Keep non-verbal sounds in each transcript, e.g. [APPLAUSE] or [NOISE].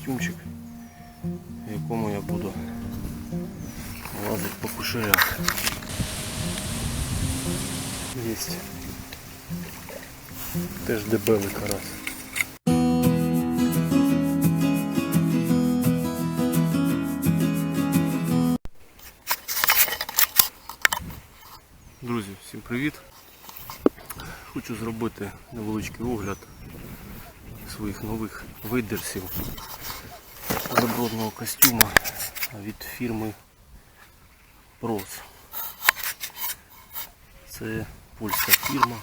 костюмчик, в якому я буду лазити по кушарях. Єсть. Теж дебелий карась. Друзі, всім привіт! Хочу зробити невеличкий огляд своїх нових видерсів забродного костюма від фірми Pros. Це польська фірма.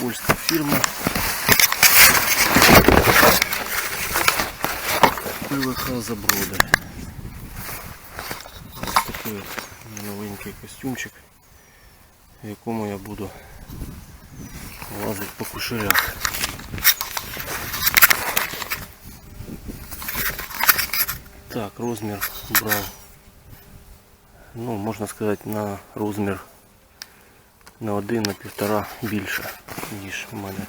Польська фірма. ПВХ заброди. Ось такий от новенький костюмчик, в якому я буду лазити по кушарях. Так, розмір брав. Ну, можна сказати, на розмір на один, на півтора більше, ніж у мене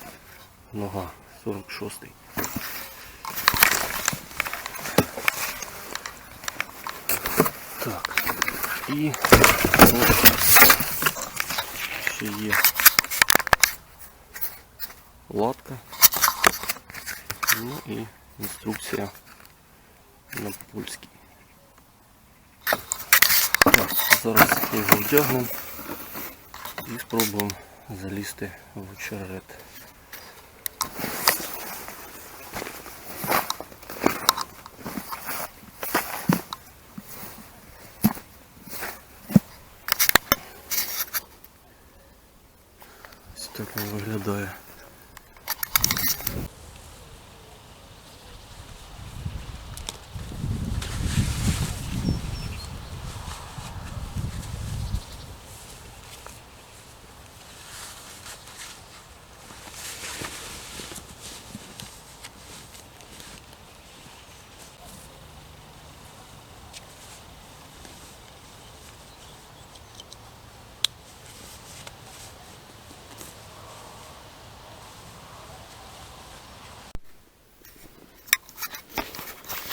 нога 46 І ось ще є латка. Ну і інструкція на польській. Зараз його вдягнемо і спробуємо залізти в очерет.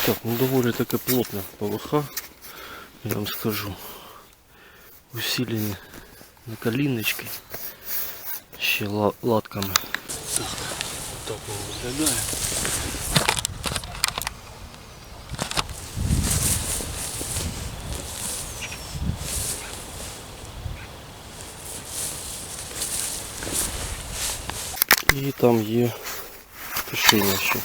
Так, ну доволі таке плотне ПВХ, я вам скажу. Усилені на коліночки, ще ла- латками. Так, так він виглядає. І там є кишеня ще.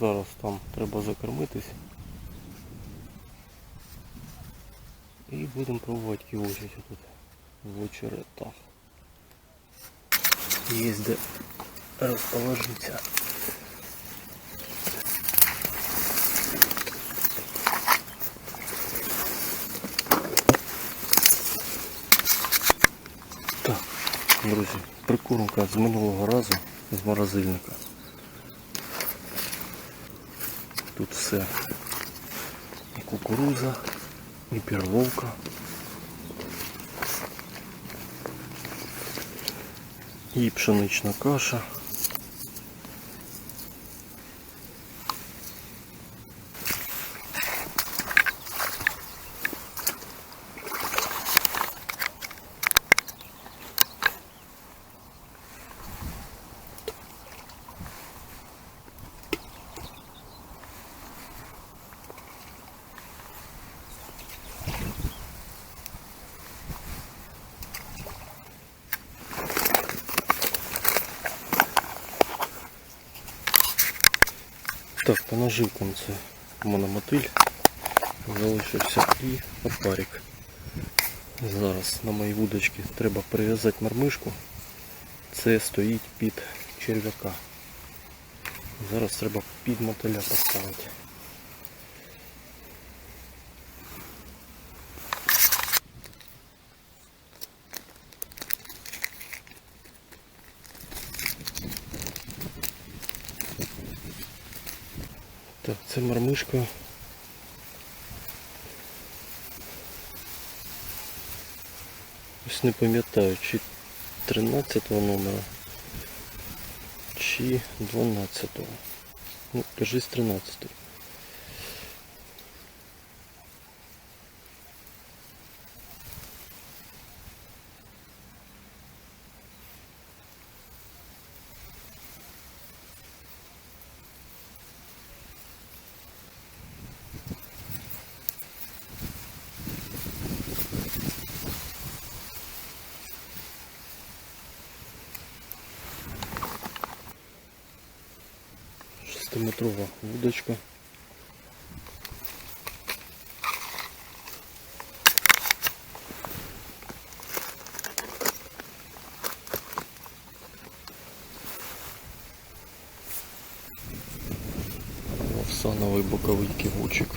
Зараз там треба закормитись. І будемо пробувати ківочити тут в очеретах. Є де розположитися. Так, друзі, прикормка з минулого разу з морозильника. Тут все і кукуруза, і перловка. І пшенична каша. Так, по наживкам це мономотиль. Залишився і опарик. Зараз на моїй вудочці треба прив'язати мармишку. Це стоїть під черв'яка. Зараз треба під мотиля поставити. Це мармишка. Ось не пам'ятаю, чи 13 номера, чи 12. Ну, кажись 13. Шестиметрова вудочка. Овсановий боковий кивучик.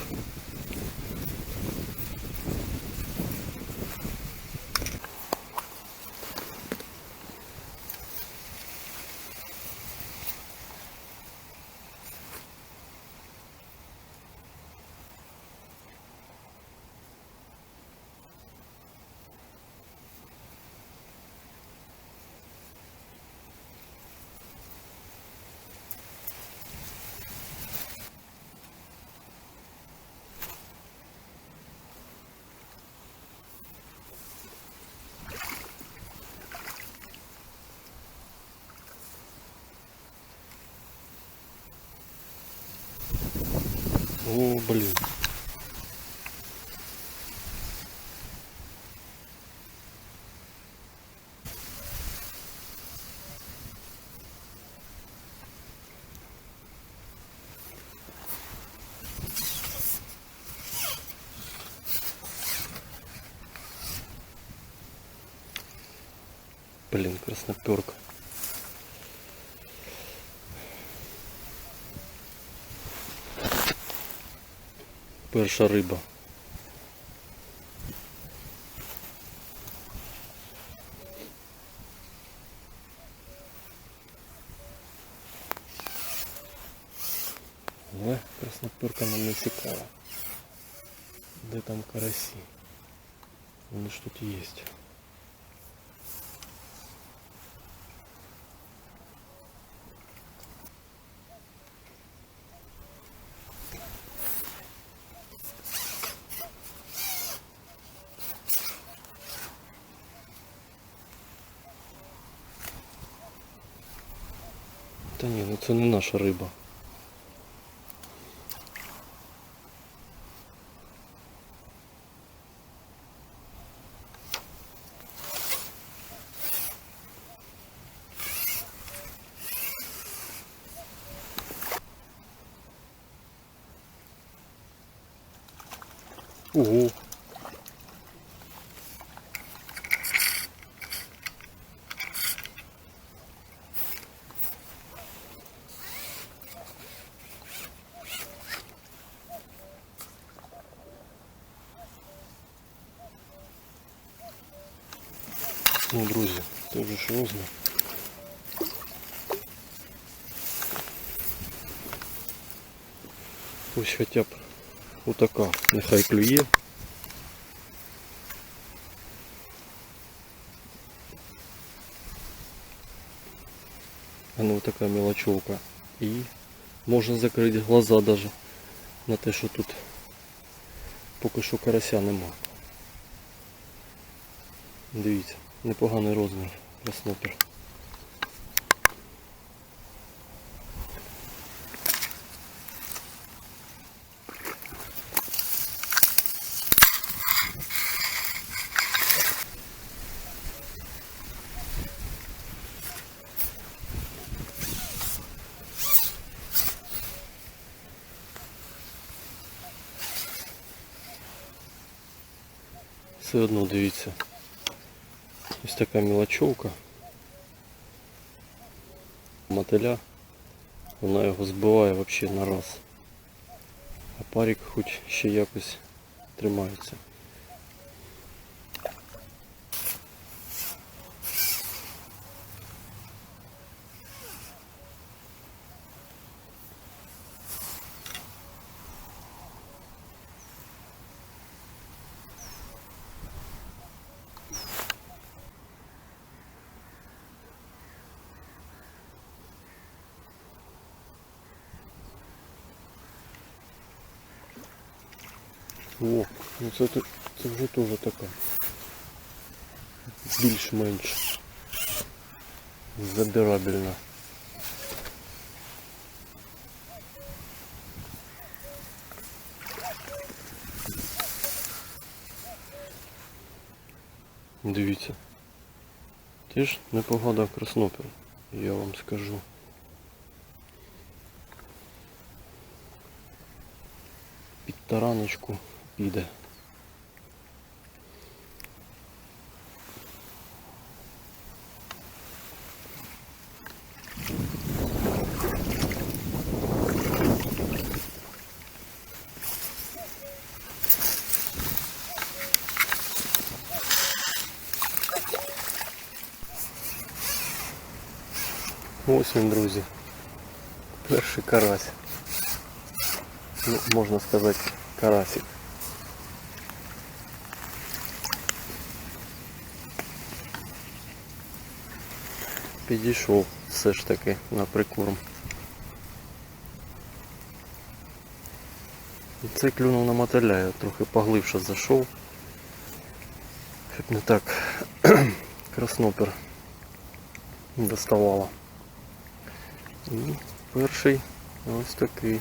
О, блин. Блин, красноперка. Перша риба. Але красноперка нам не цікава. Де там карасі? Вони ж тут є. Та ні, ну це не наша риба. Ну, друзі, це вже розмір. Ось хоча б отака, нехай клює. Ну така мелочевка. І можна закрити глаза даже на те, що тут поки що карася нема. Дивіться, непоганий розмір краснопір. Все одно дивіться. Ось така мілочовка. Мотиля. Вона його збиває взагалі на раз. А парік хоч ще якось тримається. О, ну це, це вже теж така. Більш-менш забирабельна. Дивіться. Теж непогана краснопер, я вам скажу. Під тараночку піде. Ось він, друзі. Перший карась. Ну, можна сказати, карасик. Підійшов все ж таки на прикорм. Це клюнув на мотиля, я трохи поглибше зайшов. Щоб не так [CLEARS THROAT] краснопер доставало. І перший ось такий.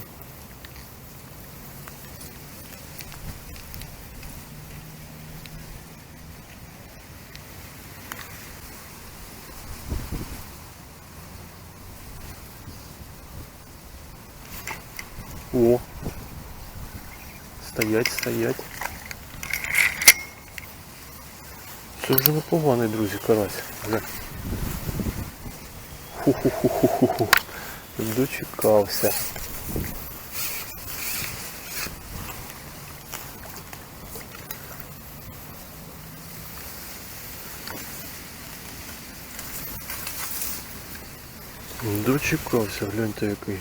О! Стоять. Це вже непоганий, друзі, карась. Вже. Ху-ху-ху-ху-ху. Дочекався. Дочекався, гляньте який.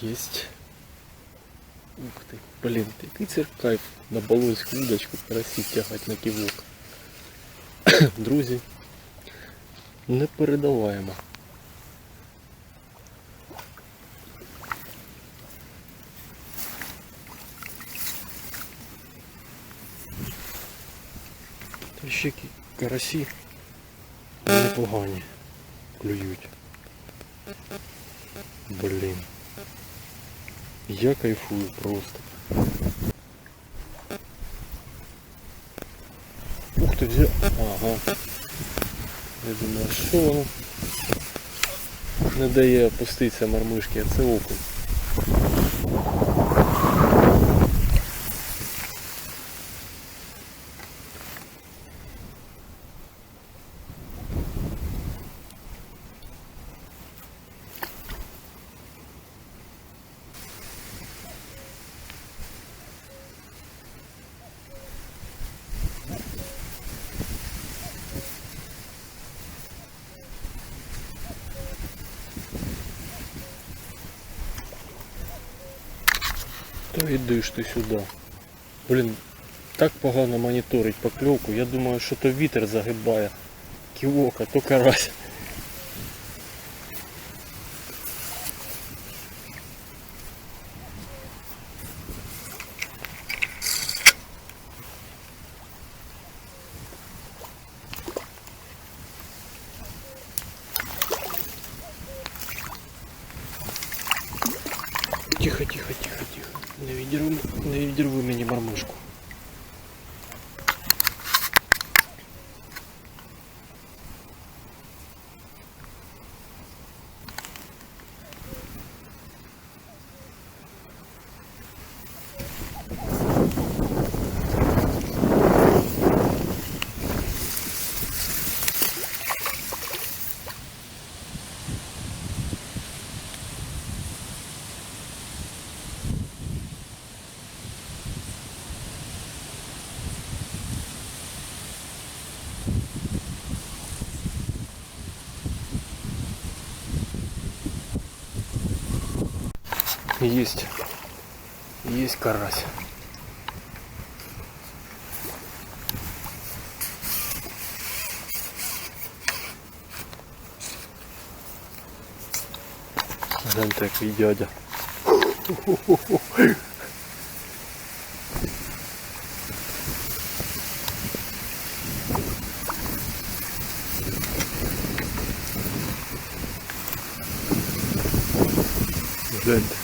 Есть. Ух ты. Блин, який це кайф на балонську удочку карасі тягати на кивок. [COUGHS] Друзі, непередаваємо. Та ще карасі непогані клюють. Блін. Я кайфую просто. Ух ты, взял. Ага. Я думаю, що воно не дає опуститися мармишки, а це окунь. Та йди ж ти сюди. Блін, так погано моніторить покльовку. Я думаю, що то вітер загибає. Ківок, а то карась. Есть. Есть карась. Гляньте, який дядя. Гляньте.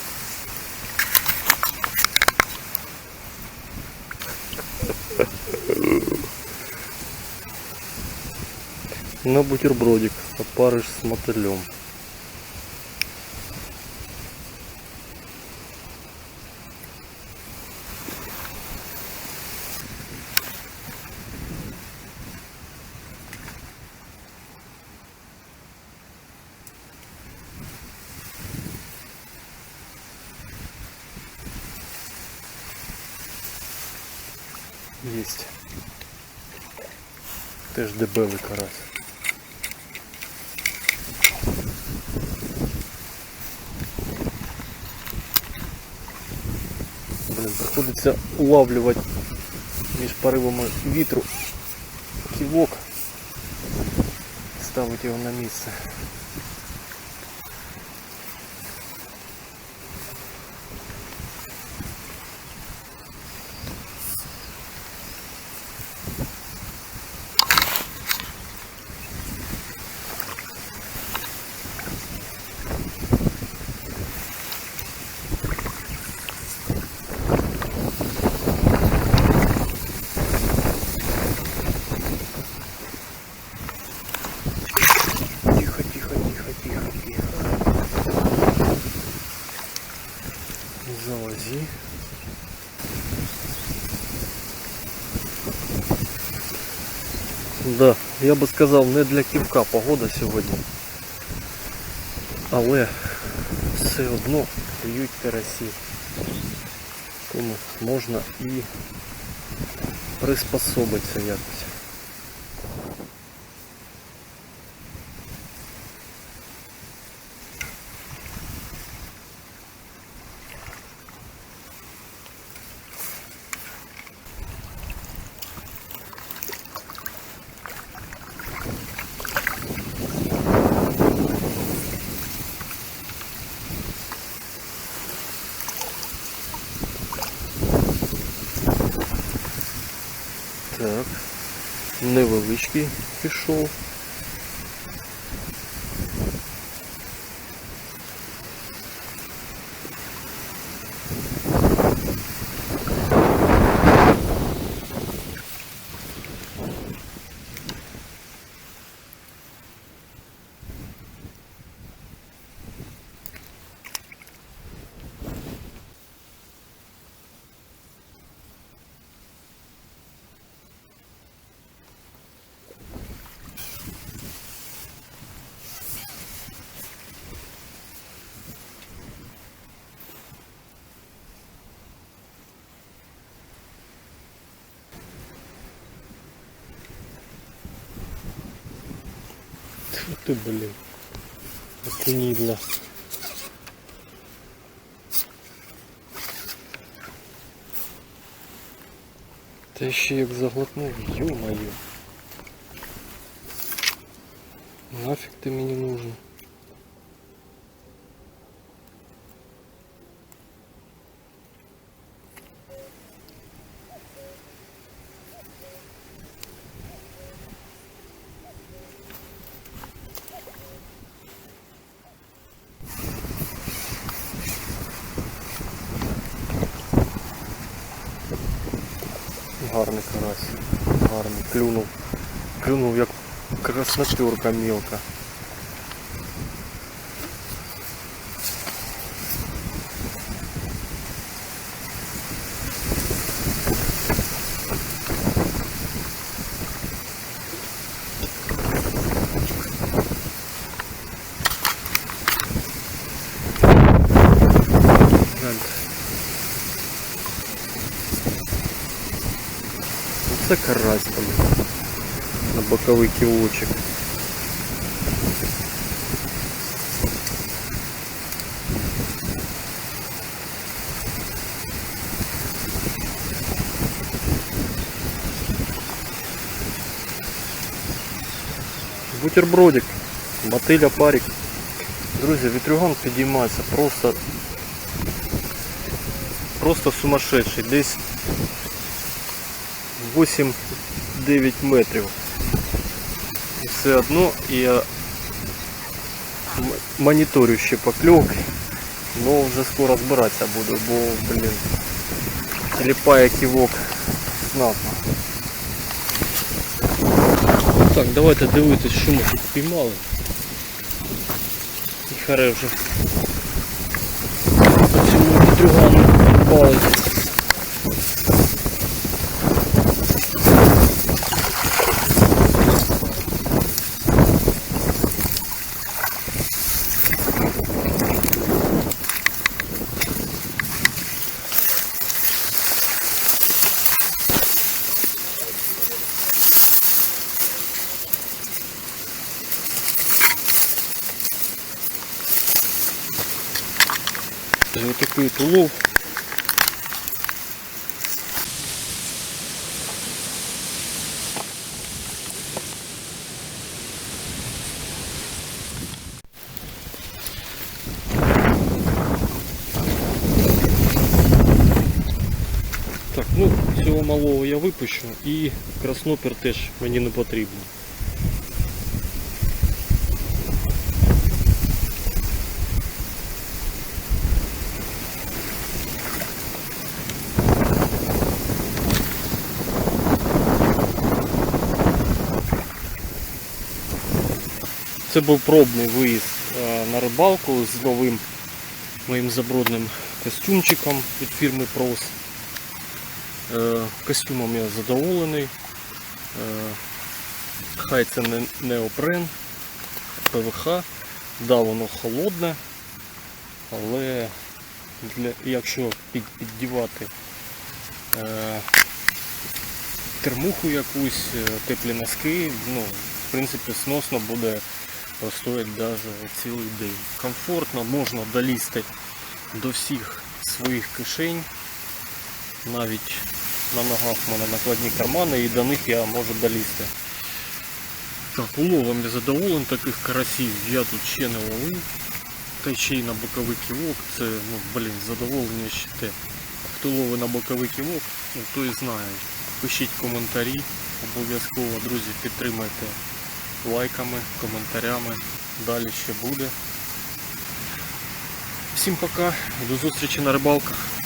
На бутербродик, опарыш с мотылем. Есть. Теж дебелий карась. Приходиться улавлювати між поривами вітру ківок, ставити його на місце. Я би сказав, не для ківка погода сьогодні. Але все одно клюють карасі. Тому можна і приспособитися якось. Так. Невеличкий пішов. ты, блин. Окунидла. Ты еще як заглотнув, ё-моё. Нафиг ты мне нужен. Гарний карась. Гарний. Клюнув. Клюнув як красноперка мелка. Гляньте. Оце карась, блін. На боковий кілочок. Бутербродик, мотиля парик. Друзі, вітрюган підіймається просто просто сумасшедший. Десь 8-9 метрів. І все одно я моніторю ще покльовки, але вже скоро збиратися буду, бо, блін, тіліпає ківок знатно. Так, давайте дивитись, що ми тут піймали. І харе вже цьому вітрюгану палить. Ось такий от улов. Так, ну цього малого я випущу і краснопір теж мені не потрібно. Це був пробний виїзд е, на рибалку з новим моїм забродним костюмчиком від фірми Pros. Е, Костюмом я задоволений. Е, Хай це не неопрен, ПВХ. Да, воно холодне, але для, якщо під, піддівати е, термуху якусь, теплі носки, ну, в принципі, сносно буде простоять даже цілий день. Комфортно, можна долізти до всіх своїх кишень. Навіть на ногах в мене накладні кармани і до них я можу долізти. Так, уловом я задоволений таких карасів я тут ще не ловив. Та ще й на боковий ківок, це, ну, блін, задоволення ще те. Хто ловить на боковий ківок, ну, той знає. Пишіть коментарі, обов'язково, друзі, підтримайте лайками, коментарями. Далі ще буде. Всім пока до зустрічі на рибалках.